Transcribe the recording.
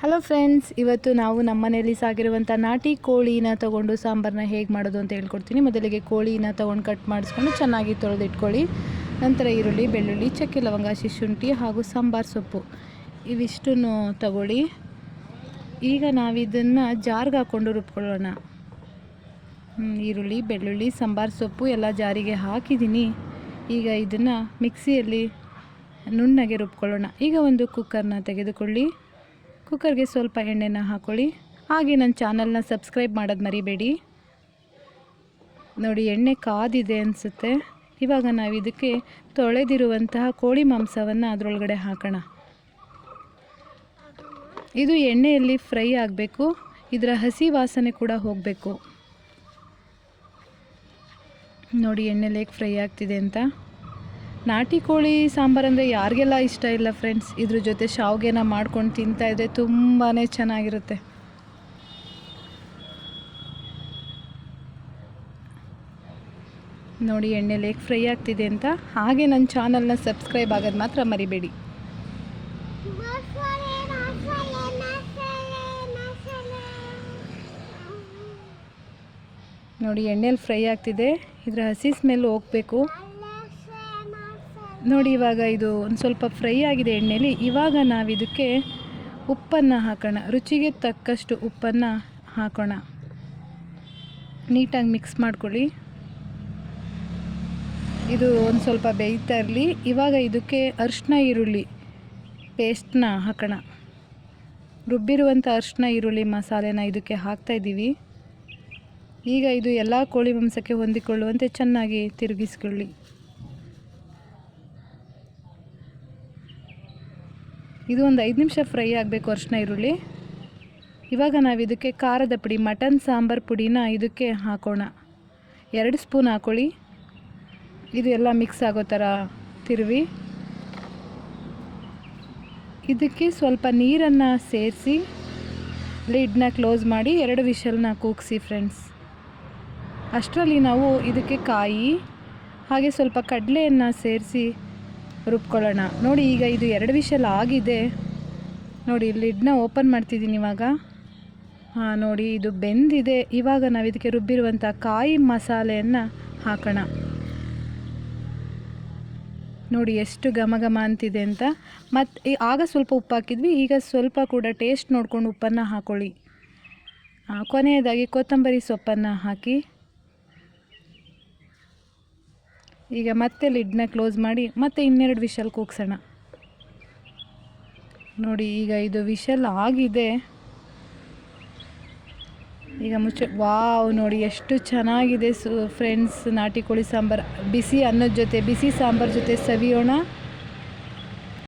Hello friends ಇವತ್ತು ನಾವು ನಮ್ಮ ಮನೆಯಲ್ಲಿ ಸಾಗಿರುವಂಥ ನಾಟಿ ಕೋಳಿನ ತೊಗೊಂಡು ಸಾಂಬಾರನ್ನ ಹೇಗೆ ಮಾಡೋದು ಅಂತ ಹೇಳ್ಕೊಡ್ತೀನಿ. ಮೊದಲಿಗೆ ಕೋಳಿನ ತೊಗೊಂಡು ಕಟ್ ಮಾಡಿಸ್ಕೊಂಡು ಚೆನ್ನಾಗಿ ತೊಳೆದಿಟ್ಕೊಳ್ಳಿ. ನಂತರ ಈರುಳ್ಳಿ, ಬೆಳ್ಳುಳ್ಳಿ, ಚಕ್ಕೆ ಲವಂಗ, ಶಿಶುಂಠಿ ಹಾಗೂ ಸಾಂಬಾರು ಸೊಪ್ಪು. ಇವಿಷ್ಟನ್ನು ತಗೊಳ್ಳಿ. ಈಗ ನಾವಿದನ್ನು ಜಾರ್ಗೆ ಹಾಕ್ಕೊಂಡು ರುಬ್ಕೊಳ್ಳೋಣ. ಈರುಳ್ಳಿ, ಬೆಳ್ಳುಳ್ಳಿ, ಸಾಂಬಾರು ಸೊಪ್ಪು ಎಲ್ಲ ಜಾರಿಗೆ ಹಾಕಿದ್ದೀನಿ. ಈಗ ಇದನ್ನು ಮಿಕ್ಸಿಯಲ್ಲಿ ನುಣ್ಣಗೆ ರುಬ್ಕೊಳ್ಳೋಣ. ಈಗ ಒಂದು ಕುಕ್ಕರ್ನ ತೆಗೆದುಕೊಳ್ಳಿ. ಕುಕ್ಕರ್ಗೆ ಸ್ವಲ್ಪ ಎಣ್ಣೆನ ಹಾಕ್ಕೊಳ್ಳಿ ಹಾಗೆ ನನ್ನ ಚಾನಲ್ನ ಸಬ್ಸ್ಕ್ರೈಬ್ ಮಾಡೋದು ಮರಿಬೇಡಿ. ನೋಡಿ, ಎಣ್ಣೆ ಕಾದಿದೆ ಅನಿಸುತ್ತೆ. ಇವಾಗ ನಾವು ಇದಕ್ಕೆ ತೊಳೆದಿರುವಂತಹ ಕೋಳಿ ಮಾಂಸವನ್ನು ಅದರೊಳಗಡೆ ಹಾಕೋಣ. ಇದು ಎಣ್ಣೆಯಲ್ಲಿ ಫ್ರೈ ಆಗಬೇಕು. ಇದರ ಹಸಿ ವಾಸನೆ ಕೂಡ ಹೋಗಬೇಕು. ನೋಡಿ ಎಣ್ಣೆಲಿ ಹೇಗೆ ಫ್ರೈ ಆಗ್ತಿದೆ ಅಂತ. ನಾಟಿ ಕೋಳಿ ಸಾಂಬಾರು ಅಂದರೆ ಯಾರಿಗೆಲ್ಲ ಇಷ್ಟ ಇಲ್ಲ ಫ್ರೆಂಡ್ಸ್ ಇದ್ರ ಜೊತೆ ಶಾವ್ಗೆನ ಮಾಡ್ಕೊಂಡು ತಿಂತಾ ಇದ್ರೆ ತುಂಬಾ ಚೆನ್ನಾಗಿರುತ್ತೆ. ನೋಡಿ ಎಣ್ಣೆಲಿ ಹೇಗೆ ಫ್ರೈ ಆಗ್ತಿದೆ ಅಂತ. ಹಾಗೆ ನನ್ನ ಚಾನಲ್ನ ಸಬ್ಸ್ಕ್ರೈಬ್ ಆಗೋದು ಮಾತ್ರ ಮರಿಬೇಡಿ. ನೋಡಿ, ಎಣ್ಣೆಲಿ ಫ್ರೈ ಆಗ್ತಿದೆ. ಇದರ ಹಸಿ ಸ್ಮೆಲ್ ಹೋಗಬೇಕು. ನೋಡಿ ಇವಾಗ ಇದು ಒಂದು ಸ್ವಲ್ಪ ಫ್ರೈ ಆಗಿದೆ ಎಣ್ಣೆಯಲ್ಲಿ ಇವಾಗ ನಾವು ಇದಕ್ಕೆ ಉಪ್ಪನ್ನು ಹಾಕೋಣ. ರುಚಿಗೆ ತಕ್ಕಷ್ಟು ಉಪ್ಪನ್ನು ಹಾಕೋಣ. ನೀಟಾಗಿ ಮಿಕ್ಸ್ ಮಾಡ್ಕೊಳ್ಳಿ. ಇದು ಒಂದು ಸ್ವಲ್ಪ ಬೇಯ್ತಾ ಇರಲಿ. ಇವಾಗ ಇದಕ್ಕೆ ಅರಿಶಿನ ಈರುಳ್ಳಿ ಪೇಸ್ಟ್ನ ಹಾಕೋಣ. ರುಬ್ಬಿರುವಂಥ ಅರಿಶಿನ ಈರುಳ್ಳಿ ಮಸಾಲೆನ ಇದಕ್ಕೆ ಹಾಕ್ತಾಯಿದ್ದೀವಿ ಈಗ ಇದು ಎಲ್ಲ ಕೋಳಿ ಮಾಂಸಕ್ಕೆ ಹೊಂದಿಕೊಳ್ಳುವಂತೆ ಚೆನ್ನಾಗಿ ತಿರುಗಿಸ್ಕೊಳ್ಳಿ. ಇದು ಒಂದು ಐದು ನಿಮಿಷ ಫ್ರೈ ಆಗಬೇಕು ಅರ್ಶಿನ ಈರುಳ್ಳಿ. ಇವಾಗ ನಾವು ಇದಕ್ಕೆ ಖಾರದ ಪುಡಿ, ಮಟನ್ ಸಾಂಬಾರು ಪುಡಿನ ಇದಕ್ಕೆ ಹಾಕೋಣ. ಎರಡು ಸ್ಪೂನ್ ಹಾಕೊಳ್ಳಿ. ಇದು ಎಲ್ಲ ಮಿಕ್ಸ್ ಆಗೋ ಥರ ತಿರುವಿ. ಇದಕ್ಕೆ ಸ್ವಲ್ಪ ನೀರನ್ನು ಸೇರಿಸಿ, ಲಿಡ್ನ ಕ್ಲೋಸ್ ಮಾಡಿ ಎರಡು ವಿಷಲ್ನ ಕೂಗಿಸಿ ಫ್ರೆಂಡ್ಸ್. ಅಷ್ಟರಲ್ಲಿ ನಾವು ಇದಕ್ಕೆ ಕಾಯಿ, ಹಾಗೆ ಸ್ವಲ್ಪ ಕಡಲೆಯನ್ನು ಸೇರಿಸಿ ರುಬ್ಕೊಳ್ಳೋಣ. ನೋಡಿ ಈಗ ಇದು ಎರಡು ವಿಷಲ್ ಆಗಿದೆ. ನೋಡಿ ಲಿಡ್ನ ಓಪನ್ ಮಾಡ್ತಿದ್ದೀನಿ ಇವಾಗ. ಹಾಂ, ನೋಡಿ ಇದು ಬೆಂದಿದೆ. ಇವಾಗ ನಾವು ಇದಕ್ಕೆ ರುಬ್ಬಿರುವಂಥ ಕಾಯಿ ಮಸಾಲೆಯನ್ನು ಹಾಕೋಣ. ನೋಡಿ ಎಷ್ಟು ಘಮ ಘಮ ಅಂತಿದೆ ಅಂತ. ಮತ್ತು ಆಗ ಸ್ವಲ್ಪ ಉಪ್ಪು ಹಾಕಿದ್ವಿ. ಈಗ ಸ್ವಲ್ಪ ಕೂಡ ಟೇಸ್ಟ್ ನೋಡ್ಕೊಂಡು ಉಪ್ಪನ್ನು ಹಾಕೊಳ್ಳಿ. ಕೊನೆಯದಾಗಿ ಕೊತ್ತಂಬರಿ ಸೊಪ್ಪನ್ನು ಹಾಕಿ. ಈಗ ಮತ್ತೆ ಲಿಡ್ನ ಕ್ಲೋಸ್ ಮಾಡಿ ಮತ್ತೆ ಇನ್ನೆರಡು ವಿಷಲ್ ಕೂಗ್ಸೋಣ. ನೋಡಿ, ಈಗ ಇದು ವಿಷಲ್ ಆಗಿದೆ. ಈಗ ಮುಚ್ಚ, ವಾವ್, ನೋಡಿ ಎಷ್ಟು ಚೆನ್ನಾಗಿದೆ ಸು ಫ್ರೆಂಡ್ಸ್ ನಾಟಿ ಕೋಳಿ ಸಾಂಬಾರು. ಬಿಸಿ ಅನ್ನದ ಜೊತೆ, ಬಿಸಿ ಸಾಂಬಾರು ಜೊತೆ ಸವಿಯೋಣ.